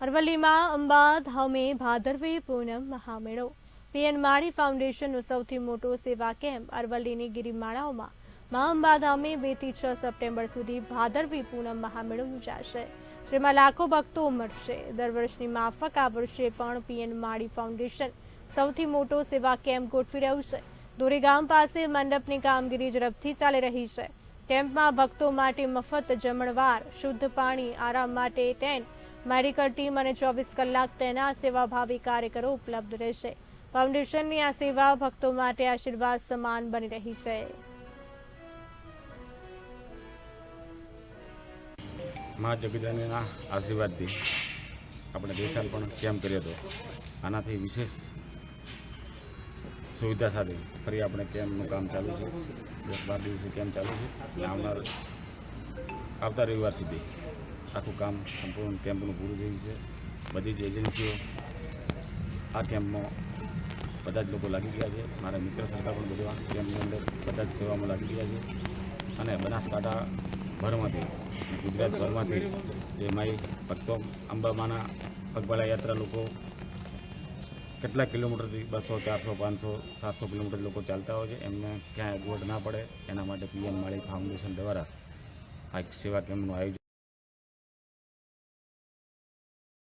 અરવલ્લીમાં Amba ધામે Bhadarvi Poonam મહામેળો. PN માળી ફાઉન્ડેશનનો સૌથી મોટો સેવા કેમ્પ અરવલ્લીની ગિરિમાળાઓમાં. મા અંબા ધામે બેથી છ સપ્ટેમ્બર સુધી ભાદરવી પૂનમ મહામેળો યોજાશે. જેમાં લાખો ભક્તો ઉમટશે. દર વર્ષની માફક આ વર્ષે પણ પીએન માળી ફાઉન્ડેશન સૌથી મોટો સેવા કેમ્પ ગોઠવી રહ્યું છે. દોરીગામ પાસે મંડપની કામગીરી ઝડપથી ચાલી રહી છે. કેમ્પમાં ભક્તો માટે મફત જમણવાર, શુદ્ધ પાણી, આરામ માટે ટેન્ટ મેડિકલ ટીમ અને ચોવીસ કલાક તેના સેવાભાવી કાર્યકરો ઉપલબ્ધ રહેશે. ફાઉન્ડેશનની આ સેવા ભક્તો માટે આશીર્વાદ સમાન બની રહી છે. મા જગદાનીના આશીર્વાદથી આપણે દેશાલ પણ કેમ્પ કર્યો હતો. આનાથી વિશેષ સુવિધા સાથે ફરી આપણે કેમ્પનું કામ ચાલુ છે. દસ બાર દિવસે કેમ્પ ચાલુ છે. આવનાર આવતા રવિવાર સુધી આખું કામ સંપૂર્ણ કેમ્પનું પૂરું થયું છે. બધી જ એજન્સીઓ આ કેમ્પમાં બધા જ લોકો લાગી ગયા છે. મારા મિત્ર સરકાર પણ બધા કેમ્પની અંદર બધા જ સેવામાં લાગી ગયા છે. અને બનાસકાંઠા ભરમાંથી અને ગુજરાત ભરમાંથી જે માઈ ભક્તો અંબામાના પગપાળા યાત્રા લોકો કેટલા કિલોમીટરથી બસો, ચારસો, પાંચસો, સાતસો કિલોમીટર લોકો ચાલતા હોય છે. એમને ક્યાંય અગવડ ના પડે. એના માટે પીએમ માળી ફાઉન્ડેશન દ્વારા આ સેવા કેમ્પનું આયોજન